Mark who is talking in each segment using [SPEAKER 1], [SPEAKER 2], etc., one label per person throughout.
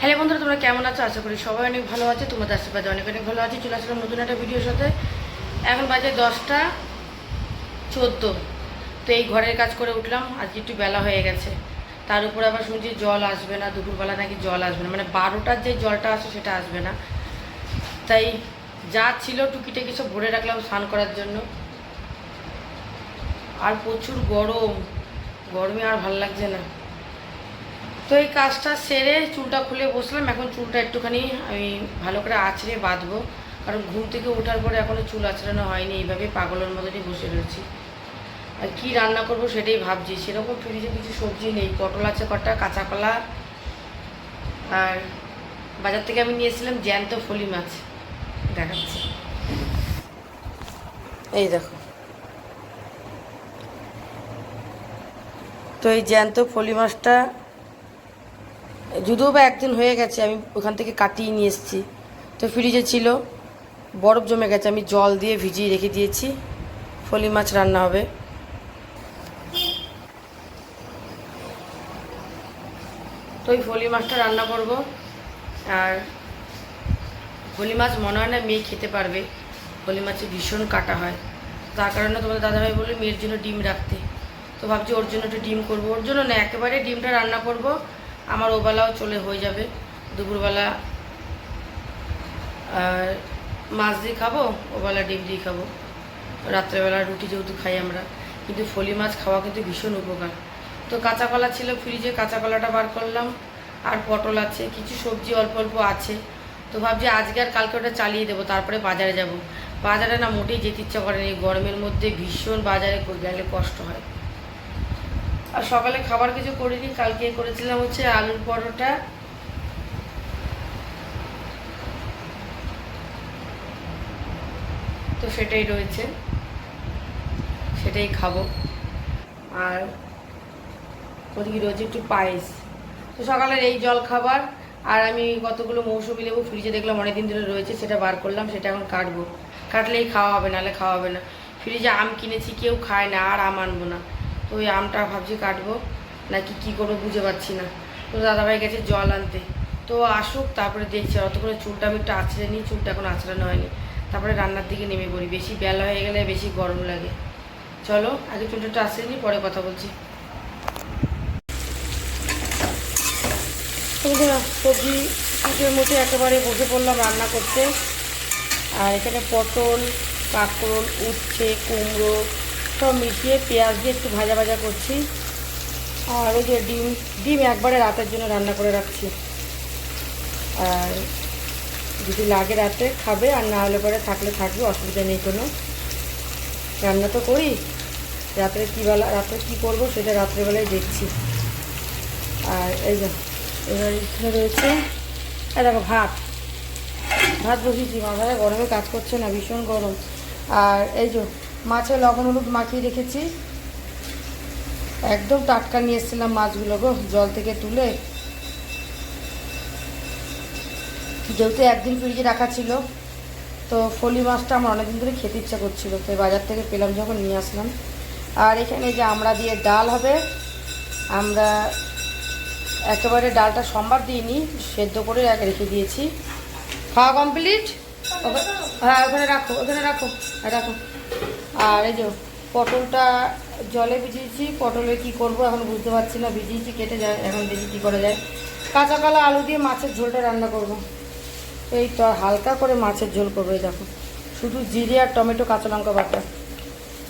[SPEAKER 1] Hello বন্ধুরা, তোমরা কেমন আছো? আশা করি সবাই অনেক ভালো আছে, তোমাদের আশীর্বাদে অনেক অনেক ভালো আছে। চলে আসলাম নতুন একটা ভিডিওর সাথে। এখন বাজে দশটা চোদ্দ। তো এই ঘরের কাজ করে উঠলাম, আজকে একটু বেলা হয়ে গেছে। তার উপর আবার শুনছি জল আসবে না, দুপুরবেলা নাকি জল আসবে না। মানে বারোটার যে জলটা আসে সেটা আসবে না। তাই যা ছিল টুকিটাকি সব ভরে রাখলাম স্নান করার জন্য। আর প্রচুর গরম। গরমে আর ভালো লাগছে না। তো এই কাজটা সেরে চুলটা খুলে বসলাম। এখন চুলটা একটুখানি আমি ভালো করে আঁচড়ে বাঁধবো। কারণ ঘুম থেকে ওঠার পরে এখনও চুল আঁচড়ানো হয়নি। এইভাবে পাগলের মতনই বসে রয়েছি। আর কী রান্না করব সেটাই ভাবছি। সেরকম ফ্রিজে কিছু সবজি নেই। পটল আছে কটা, কাঁচা কলা। আর বাজার থেকে আমি নিয়েছিলাম জ্যান্ত ফলি মাছ। দেখাচ্ছি। এই দেখো। তো এই জ্যান্ত ফলি মাছটা যদিও বা একদিন হয়ে গেছে, আমি ওখান থেকে কাটিয়ে নিয়ে এসেছি। তো ফ্রিজে ছিল, বরফ জমে গেছে, আমি জল দিয়ে ভিজিয়ে রেখে দিয়েছি। ফলি মাছ রান্না হবে। তো ওই ফলি মাছটা রান্না করব। আর ফলি মাছ মনে হয় না মেয়ে খেতে পারবে। ফলি মাছে ভীষণ কাটা হয়। তার কারণে তোমাদের দাদাভাই বলল মেয়ের জন্য ডিম রাখতে। তো ভাবছি ওর জন্য একটু ডিম করব। ওর জন্য না, একেবারে ডিমটা রান্না করব। আমার ওবেলাও চলে হয়ে যাবে। দুপুরবেলা, আর মাছ দিয়ে খাব, ওবেলা ডিম দিয়ে খাব। রাত্রেবেলা রুটি যেহেতু খাই আমরা, কিন্তু ফলি মাছ খাওয়া কিন্তু ভীষণ উপকার। তো কাঁচা কলা ছিল ফ্রিজে কাঁচা কলাটা বার করলাম, আর পটল আছে, কিছু সবজি অল্প অল্প আছে। তো ভাবছি আজকে আর কালকে ওটা চালিয়ে দেবো, তারপরে বাজারে যাব। বাজারে না মোটেই যেতে ইচ্ছা করে না, এই গরমের মধ্যে ভীষণ বাজারে গেলে কষ্ট হয়। আর সকালে খাবার কিছু করিনি, কালকে করেছিলাম হচ্ছে আলুর পরোটা। তো সেটাই রয়েছে, সেটাই খাব। আর ওদিকে রয়েছে একটু পায়েস। তো সকালের এই জল খাবার, আর আমি কতগুলো মৌসুমি লেবু ফ্রিজে দেখলাম, অনেকদিন ধরে রয়েছে, সেটা বার করলাম, সেটা এখন কাটবো। কাটলেই খাওয়া হবে, নাহলে খাওয়া হবে না। ফ্রিজে আম কিনেছি, কেউ খায় না, আর আম আনব না। তো ওই আমটা ভাবছি কাটবো। নাকি কী করব বুঝে পাচ্ছি না। তো দাদাভাই গেছে জল আনতে। তো আসুক, তারপরে দেখছি। অত করে চুলটা আমি একটু আছড়ে নিই। চুলটা এখন আছড়ানো হয়নি। তারপরে রান্নার দিকে নেমে পড়ি। বেশি বেলা হয়ে গেলে বেশি গরম লাগে। চলো, আগে চুলটা একটু আছড়ে নিই, পরে কথা বলছি। সবজি কুচের মধ্যে একেবারে বসে পড়লাম রান্না করতে। আর এখানে পটল, কাঁকরোল, উচ্ছে, কুমড়ো সব মিশিয়ে পেঁয়াজ দিয়ে একটু ভাজা ভাজা করছি। আর ওই যে ডিম ডিম একবারে রাতের জন্য রান্না করে রাখছি। আর যদি লাগে রাতে খাবে, আর না হলে পরে থাকলে থাকবে, অসুবিধা নেই কোনো। রান্না তো করি। রাত্রে কী বেলা, রাত্রে কী করব সেটা রাত্রেবেলায় দেখছি। আর এই যে, এবার এখানে রয়েছে দেখো ভাত। ভাত বসিয়েছি মাথায় গরমে কাজ করছে না, ভীষণ গরম। আর এই যে মাছে লবণ হলুদ মাখিয়ে রেখেছি। একদম টাটকা নিয়ে এসেছিলাম মাছগুলো গো, জল থেকে তুলে। যেহেতু একদিন ফ্রিজে রাখা ছিল, তো ফলি মাছটা আমার অনেকদিন ধরে খেতে ইচ্ছা করছিল, তো বাজার থেকে পেলাম যখন নিয়ে আসলাম। আর এখানে যে আমরা দিয়ে ডাল হবে, আমরা একেবারে ডালটা সোমবার দিইনি, সেদ্ধ করে এক রেখে দিয়েছি। খাওয়া কমপ্লিট? হ্যাঁ ওখানে রাখো ওখানে রাখো রাখো। আর এই যে পটলটা জলে ভিজিয়েছি, পটলে কি করব এখন বুঝতে পারছি না, ভিজিয়েছি, কেটে যায়, এখন দেখি কী করা যায়। কাঁচা কলা আলু দিয়ে মাছের ঝোলটা রান্না করব। এই তো হালকা করে মাছের ঝোল করব, এই দেখো। শুধু জিরে আর টমেটো কাঁচা লঙ্কা বাটা।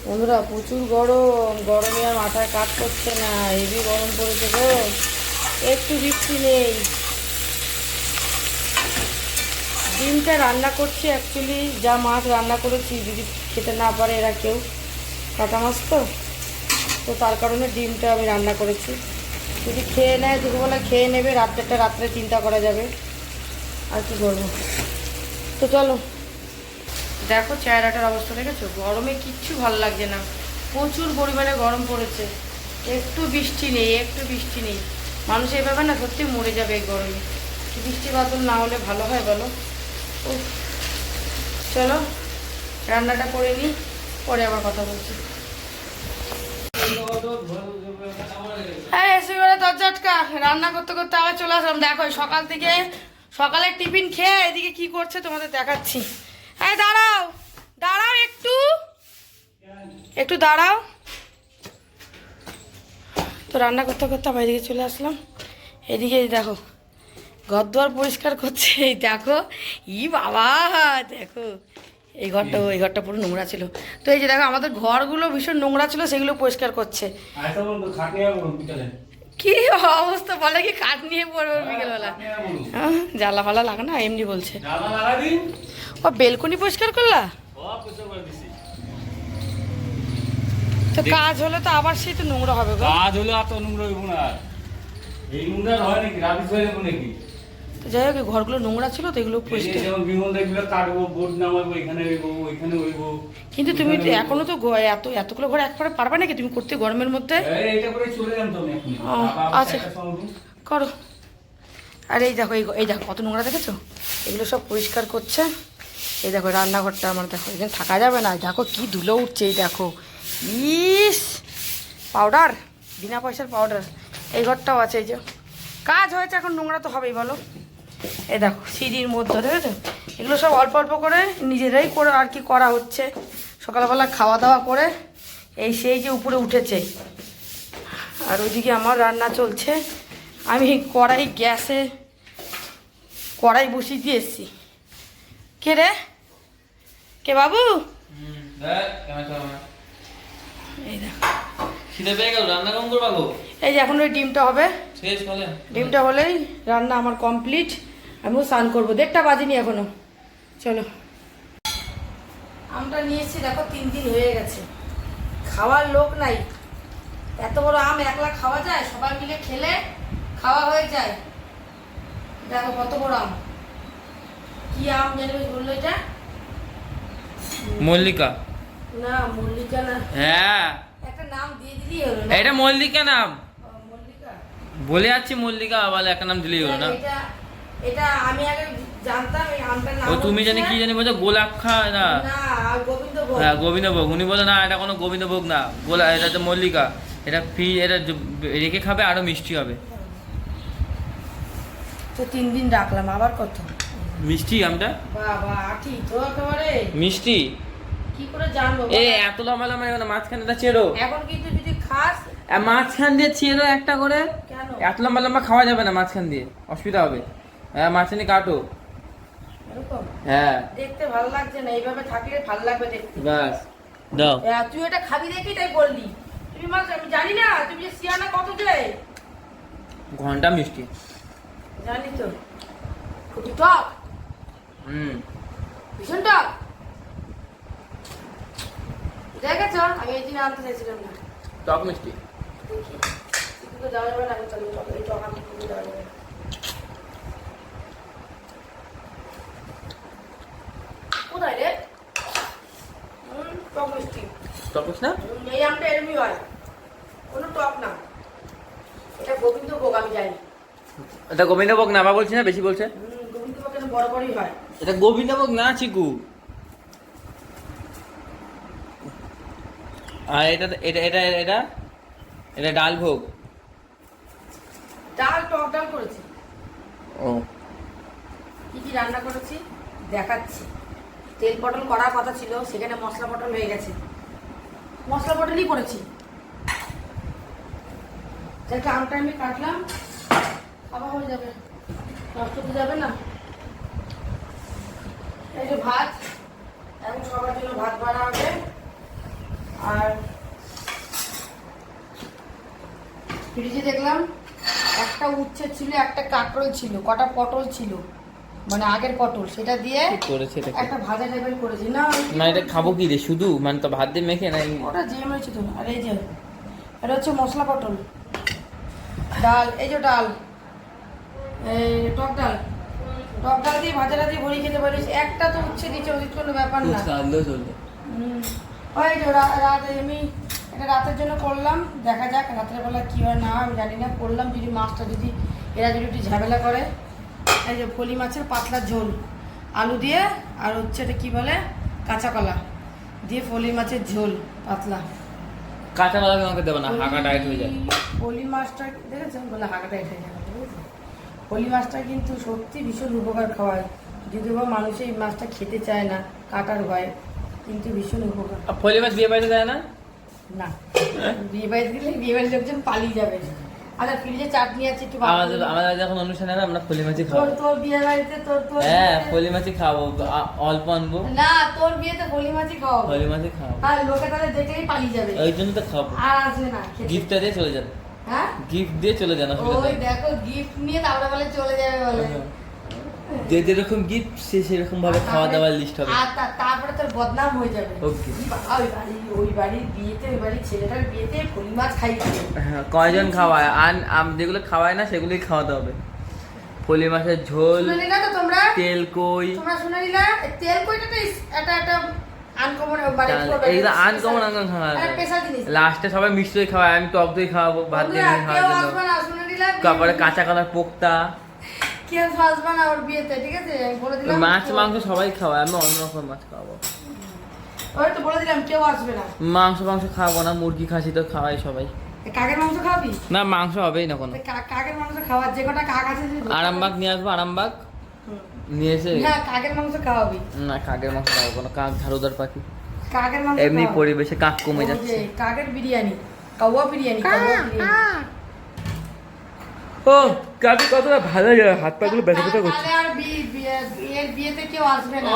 [SPEAKER 1] বন্ধুরা, প্রচুর গরম। গরমে আর মাথায় কাজ করছে না, হেভি গরম পড়েছে গো। একটু বৃষ্টি নেই। ডিমটা রান্না করছি অ্যাকচুয়ালি যা মাছ রান্না করেছি, যদি খেতে না পারে এরা কেউ। কাটা মাছ তো। তো তার কারণে ডিমটা আমি রান্না করেছি। যদি খেয়ে নেয়, দুপুরবেলা খেয়ে নেবে রাত্রেটা রাত্রে চিন্তা করা যাবে। আর কি করব? তো চলো। দেখো চেহারাটার অবস্থা দেখেছ? গরমে কিচ্ছু ভালো লাগছে না। প্রচুর পরিমাণে গরম পড়েছে। একটু বৃষ্টি নেই, একটু বৃষ্টি নেই। মানুষ এভাবে না, সত্যি মরে যাবে এই গরমে। বৃষ্টি বাদল না হলে ভালো হয় বলো? উফ। চলো। রান্নাটা করে নিই, পরে আবার কথা বলছি। হ্যাঁ এসে করে দরজা আটকা। রান্না করতে করতে আবার চলে আসলাম। দেখো সকাল থেকে সকালের টিফিন খেয়ে এদিকে কি করছে তোমাদের দেখাচ্ছি। হ্যাঁ দাঁড়াও দাঁড়াও একটু। একটু দাঁড়াও। তো রান্না করতে করতে আবার এদিকে চলে আসলাম। এদিকে দেখো ঘর দুয়ার পরিষ্কার করছে। এই দেখো, ই বাবা, দেখো। এই ঘরটা এই ঘরটা পুরো নোংরা ছিল। তো এই যে দেখো আমাদের ঘরগুলো ভীষণ নোংরা ছিল সেগুলো পরিষ্কার করছে। কি অবস্থা বলে কি কাঠ নিয়ে পড়বে বিকেলবেলা? জ্বালা ফালা লাগে না এমনি বলছে। ও বেলকনি পরিষ্কার করলা? তো কাজ হলে তো আবার সেই তো নোংরা হবে
[SPEAKER 2] কাজ হলো এত নোংরা হইব না এই নোংরা হয় নাকি? রাবিশ হয়ে নাকি?
[SPEAKER 1] তো যাই হোক এই ঘরগুলো নোংরা ছিল তো এগুলো কিন্তু তুমি এখনও তো এত এতগুলো ঘর একবারে পারবে নাকি? তুমি করতে গরমের মধ্যে? আচ্ছা। করো। আর এই দেখো এই এই দেখো কত নোংরা দেখেছ? এগুলো সব পরিষ্কার করছে। এই দেখো রান্নাঘরটা আমার দেখো এখানে থাকা যাবে না। দেখো কি ধুলো উঠছে এই দেখো। ইস! পাউডার বিনা পয়সার পাউডার। এই ঘরটাও আছে এই যে। কাজ হয়েছে এখন নোংরা তো হবেই বলো। এই দেখো সিঁড়ির মধ্যে দেখেছ এগুলো সব অল্প অল্প করে নিজেরাই করে আর কি করা হচ্ছে। সকালবেলা খাওয়া দাওয়া করে এই সেই যে উপরে উঠেছে। আর ওইদিকে আমার রান্না চলছে। আমি কড়াই গ্যাসে কড়াই বসিয়ে দিয়ে এসছি। কে রে? কে বাবু? এই দেখো।
[SPEAKER 3] খিদে পেয়ে গেল রান্না কম করবা গো
[SPEAKER 1] এই যে এখন ওই ডিমটা হবে।
[SPEAKER 3] শেষ বলে
[SPEAKER 1] ডিমটা হলেই রান্না আমার কমপ্লিট। আমিও স্নান করব। দেড়টা বাজিনি এখনও। চলো। আমটা নিয়েছি দেখো তিন দিন হয়ে গেছে। খাওয়ার লোক নাই। এত বড় আম একলা খাওয়া যায়? সবাই মিলে খেলে খাওয়া হয়ে যায়। দেখো কত বড় আম। কি আম জানি বলল এটা?
[SPEAKER 3] মল্লিকা।
[SPEAKER 1] না মল্লিকা না।
[SPEAKER 3] হ্যাঁ। এটা মল্লিকা নাম।
[SPEAKER 1] মল্লিকা?
[SPEAKER 3] বলে যাচ্ছি মল্লিকা আবার একটা নাম দিলেই হলো না।
[SPEAKER 1] এটা আমি আগে জানতাম এই আমটার নাম
[SPEAKER 3] ও তুমি জানি কি জানি বলছো গোলাপ খা না?
[SPEAKER 1] না গোবিন্দ ভোগ।
[SPEAKER 3] হ্যাঁ গোবিন্দভোগ উনি বলে না এটা কোনো গোবিন্দভোগ না। গোলা এটা তো মল্লিকা। এটা ফি এটা রেখে খাবে আরও মিষ্টি হবে।
[SPEAKER 1] তো তিন দিন রাখলাম আবার কত?
[SPEAKER 3] মিষ্টি আমটা?
[SPEAKER 1] বাবা আঠি তো একেবারে।
[SPEAKER 3] মিষ্টি?
[SPEAKER 1] কি করে জানব
[SPEAKER 3] এ এত লম্বা লম্বা এখানে মাঝখানেটা চেরো
[SPEAKER 1] এখন কিন্তু যদি খাস
[SPEAKER 3] মাঝখান দিয়ে চেরো একটা করে।
[SPEAKER 1] কেন?
[SPEAKER 3] এত লম্বা লম্বা খাওয়া যাবে না মাঝখান দিয়ে অসুবিধা হবে। হ্যাঁ মাঝখানে কাটো। হ্যাঁ।
[SPEAKER 1] দেখতে ভালো লাগছে না এইভাবে থাকলে ভালো লাগবে দেখতে।
[SPEAKER 3] ব্যাস। দাও।
[SPEAKER 1] তুই এটা খাবি দেখি তাই বললি। তুমি মাছ আমি জানি না তুমি যে সিয়ানা কত দেয়?
[SPEAKER 3] ঘণ্টা মিষ্টি।
[SPEAKER 1] জানি তো। খুবই টক
[SPEAKER 3] হুম।
[SPEAKER 1] ভীষণ টক দেখেছ? আমি এই দিন আনতে চাইছিলাম না।
[SPEAKER 3] টক মিষ্টি।
[SPEAKER 1] তো যাওয়া যাবে না আমি তাহলে টক এই টক আমি যাওয়া যাবে। কোথায় রে? হুম, টক মিষ্টি।
[SPEAKER 3] টক মিষ্টি না?
[SPEAKER 1] এই আমটা এরমই হয়। কোনো টক না। এটা গোবিন্দ ভোগ আমি জানি।
[SPEAKER 3] এটা গোবিন্দভোগ না আবার বলছি না বেশি বলছে?
[SPEAKER 1] হুম, গোবিন্দ ভোগ বড় বড়ই হয়।
[SPEAKER 3] এটা গোবিন্দভোগ না চিকু। আর এটা এটা এটা এটা? এটা ডাল ভোগ।
[SPEAKER 1] ডাল টক ডাল করেছি।
[SPEAKER 3] ও।
[SPEAKER 1] কি কি রান্না করেছি? দেখাচ্ছি। তেল পটল করার কথা ছিল সেখানে মশলা পটল হয়ে গেছে। মশলা পটলই করেছি। একটা আমটা আমি কাটলাম খাওয়া হয়ে যাবে। নষ্ট তো যাবে না। এই যে ভাত এখন সবার জন্য ভাত বাড়া হবে। আর ফ্রিজে দেখলাম একটা উচ্ছে ছিল একটা কাঁকরোল ছিল কটা পটল ছিল মানে আগের পটল সেটা দিয়ে
[SPEAKER 3] করেছে
[SPEAKER 1] একটা ভাজা টাইপের করেছি। না
[SPEAKER 3] না এটা খাব কি রে? শুধু? মানে তো ভাত দিয়ে মেখে না এই-
[SPEAKER 1] ওটা জেম হয়েছে তো আর এই যে এটা হচ্ছে মশলা পটল। ডাল এই যে ডাল এই টক ডাল। টক ডাল দিয়ে ভাজাটা দিয়ে ভরি খেতে পারিস। একটা তো উচ্ছে দিচ্ছে ওই কোনো ব্যাপার না। হুম। ওই যে রা- রাত আমি এটা রাতের জন্য করলাম দেখা যাক রাতের বেলা কী হয় না আমি জানি না করলাম যদি মাছটা যদি এরা যদি একটু ঝামেলা করে। এই যে ফলি মাছের পাতলা ঝোল আলু দিয়ে আর হচ্ছে এটা কী বলে কাঁচা কলা দিয়ে ফলি মাছের ঝোল পাতলা।
[SPEAKER 3] কাঁচা কলা আমাকে দেবো না হাঁকা টাইট হয়ে যায়।
[SPEAKER 1] পলি মাছটা দেখেছেন? বলে হাঁকা টাইট হয়ে যাবে? পলি মাছটা কিন্তু সত্যি ভীষণ উপকার খাওয়ায়। যদিও বা মানুষ এই মাছটা খেতে চায় না কাটার ভয়। কিন্তু ভীষণ উপকার।
[SPEAKER 3] মাছ বিয়ে বাড়িতে দেয় না?
[SPEAKER 1] না। বিয়ে বাড়ি দিলে বিয়ে বাড়ির লোকজন পালিয়ে যাবে। আচ্ছা ফ্রিজে চাটনি আছে একটু
[SPEAKER 3] আমাদের আমাদের যখন অনুষ্ঠান হবে আমরা ফলি
[SPEAKER 1] তোর
[SPEAKER 3] খাব।
[SPEAKER 1] তোর বিয়ে বাড়িতে তোর তোর
[SPEAKER 3] হ্যাঁ ফলি মাছই খাব অল্প আনব।
[SPEAKER 1] না তোর বিয়েতে মাছই খাওয়াবো
[SPEAKER 3] ফলি খাব
[SPEAKER 1] আর লোকে তাহলে দেখলেই পালিয়ে যাবে।
[SPEAKER 3] ওই জন্য তো খাব।
[SPEAKER 1] আর আসবে না
[SPEAKER 3] গিফটটা দিয়ে চলে যান।
[SPEAKER 1] হ্যাঁ?
[SPEAKER 3] গিফট দিয়ে চলে যান
[SPEAKER 1] ওই দেখো গিফট নিয়ে তারপরে বলে চলে যাবে
[SPEAKER 3] যে যেরকম গিফট সে সেরকম ভাবে খাওয়া দাওয়ার লিস্ট হবে।
[SPEAKER 1] আর তারপরে তোর বদনাম হয়ে যাবে।
[SPEAKER 3] Okay.
[SPEAKER 1] কি বাবা, ওই বাড়ি ওই বাড়ির বিয়েতে ওই বাড়ির ছেলেটার বিয়েতে ফুল মাছ খাইছে
[SPEAKER 3] হ্যাঁ কয়জন খাওয়ায়? আর আম যেগুলো খাওয়ায় না সেগুলোই খাওয়াতে হবে। ফলি মাছের ঝোল
[SPEAKER 1] শুনে নিলা তো তোমরা?
[SPEAKER 3] তেল কই।
[SPEAKER 1] তোমরা শুনে নিলা? তেল কইটা তো ইস- একটা আনকমন মানে
[SPEAKER 3] এইগুলো আনকমন আনকমন খাওয়া লাস্টে সবাই মিষ্টি খাওয়ায় আমি টক দই খাওয়াবো ভাত দিয়ে
[SPEAKER 1] না
[SPEAKER 3] তারপরে কাঁচা কলার পোক্তা।
[SPEAKER 1] কেউ আসবে না ওর বিয়েতে ঠিক আছে? আমি বলে দিলাম
[SPEAKER 3] মাছ মাংস সবাই খাওয়ায় আমি অন্য রকম মাছ খাওয়াবো
[SPEAKER 1] ওই তো বলে দিলাম কেউ আসবে না।
[SPEAKER 3] মাংস মাংস খাওয়াবো না মুরগি খাসি তো খাওয়াই সবাই।
[SPEAKER 1] কাকের মাংস খাওয়াবি
[SPEAKER 3] না মাংস হবেই না কোনো।
[SPEAKER 1] কাকের মাংস খাওয়ার যে কটা কাক আছে
[SPEAKER 3] আরামবাগ নিয়ে আসব আরামবাগ? নিয়ে এসে
[SPEAKER 1] না কাকের মাংস খাওয়াবি।
[SPEAKER 3] না কাকের মাংস খাওয়াবো না কাক ঝাড়ুদার পাখি।
[SPEAKER 1] কাকের মাংস
[SPEAKER 3] এমনি পরিবেশে কাক কমে যাচ্ছে।
[SPEAKER 1] কাকের বিরিয়ানি কাওয়া বিরিয়ানি কাওয়া বিরিয়ানি।
[SPEAKER 3] ও কাক কতটা ভালো লাগে হাত পাগুলো ব্যথা ব্যথা করছে।
[SPEAKER 1] আর বিয়ের বিয়েতে কেউ আসবে না।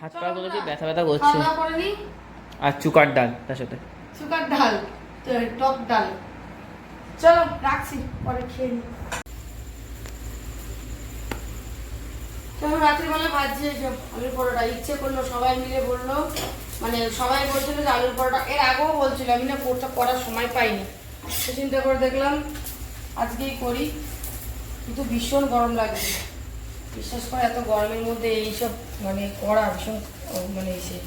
[SPEAKER 3] হাত পা গুলো যে ব্যথা ব্যথা করছে।
[SPEAKER 1] খাওয়া করে নি?
[SPEAKER 3] আর চুকার ডাল তার সাথে।
[SPEAKER 1] সুগার ডাল টক ডাল। চলো রাখছি পরে খেয়ে নি। চলো রাত্রিবেলা ভাজছি এইসব আলুর পরোটা। ইচ্ছে করল সবাই মিলে বলল মানে সবাই বলছিল যে আলুর পরোটা। এর আগেও বলছিল আমি না কোর্সটা করার সময় পাইনি। তো চিন্তা করে দেখলাম আজকেই করি। কিন্তু ভীষণ গরম লাগছে বিশ্বাস করে এত গরমের মধ্যে এইসব মানে করা ভীষণ মানে এসে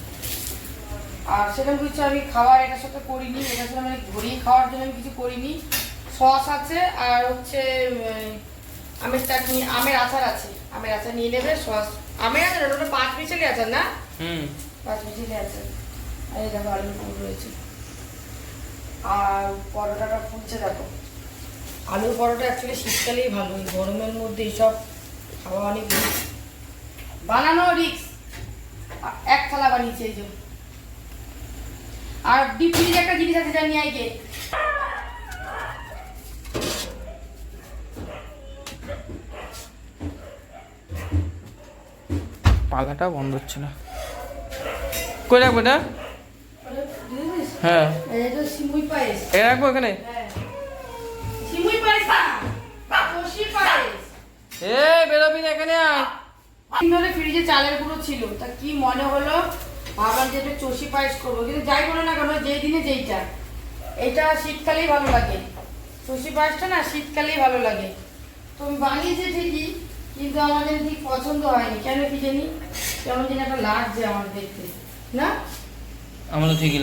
[SPEAKER 1] আর সেরকম কিছু আমি খাবার এটার সাথে করিনি এটার সাথে মানে ঘুরিয়ে খাওয়ার জন্য আমি কিছু করিনি। সস আছে আর হচ্ছে আমের চাটনি আমের আচার আছে। আমের আচার নিয়ে নেবে সস। আমের আচার ওটা পাঁচ মিশালি আচার না?
[SPEAKER 3] হুম।
[SPEAKER 1] পাঁচ মিশালি আচার। আর এই দেখো আলুর পুর রয়েছে। আর পরোটাটা ফুলছে দেখো। আলুর পরোটা অ্যাকচুয়ালি শীতকালেই ভালো এই গরমের মধ্যে এইসব খাওয়া অনেক বানানো রিক্স এক থালা বানিয়েছে এই জন্য আর ডিপ ফ্রিজে একটা জিনিস আছে জানি আইকে
[SPEAKER 3] পালাটা বন্ধ হচ্ছে না। কই রাখব এটা? হ্যাঁ।
[SPEAKER 1] এটা সিমুই পায়েস।
[SPEAKER 3] এ রাখব এখানে? এ বেরোবি না এখানে আয়।
[SPEAKER 1] ধরে ফ্রিজে চালের গুঁড়ো ছিল। তা কি মনে হলো? ভাবলাম যে একটু চষি পায়েস করব। কিন্তু যাই বলো না কেন যেই দিনে যেইটা। এটা শীতকালেই ভালো লাগে। চষি পায়েসটা না শীতকালেই ভালো লাগে। তো আমি বানিয়েছি ঠিকই কিন্তু যেন ঠিক পছন্দ হয়নি। কেন কি জানি? কেমন যেন একটা লাগছে আমার দেখতে। না?
[SPEAKER 3] ঠিকই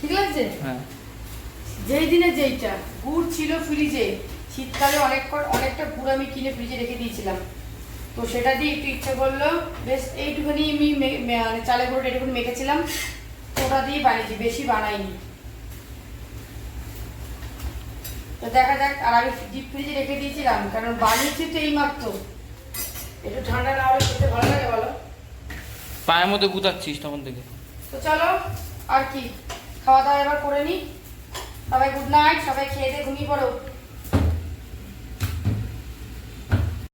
[SPEAKER 1] ঠিক লাগছে?
[SPEAKER 3] হ্যাঁ।
[SPEAKER 1] যেই দিনে যেইটা। গুড় ছিল ফ্রিজে। শীতকালে অনেক অনেকটা গুড় আমি কিনে ফ্রিজে রেখে দিয়েছিলাম। তো সেটা দিয়ে একটু ইচ্ছে করল বেশ এইটুখানি আমি মানে চালের গুঁড়োটা এইটুকুনি মেখেছিলাম ওটা দিয়ে বানিয়েছি বেশি বানাইনি। তো দেখা যাক আর আমি ডিপ ফ্রিজে রেখে দিয়েছিলাম কারণ বানিয়েছি তো এই মাত্র একটু ঠান্ডা না হলে খেতে ভালো লাগে বলো?
[SPEAKER 3] পায়ের মধ্যে গুতাচ্ছিস তখন থেকে।
[SPEAKER 1] তো চলো আর কি খাওয়া দাওয়া এবার করে নি। সবাই গুড নাইট সবাই খেয়ে দিয়ে ঘুমিয়ে পড়ো।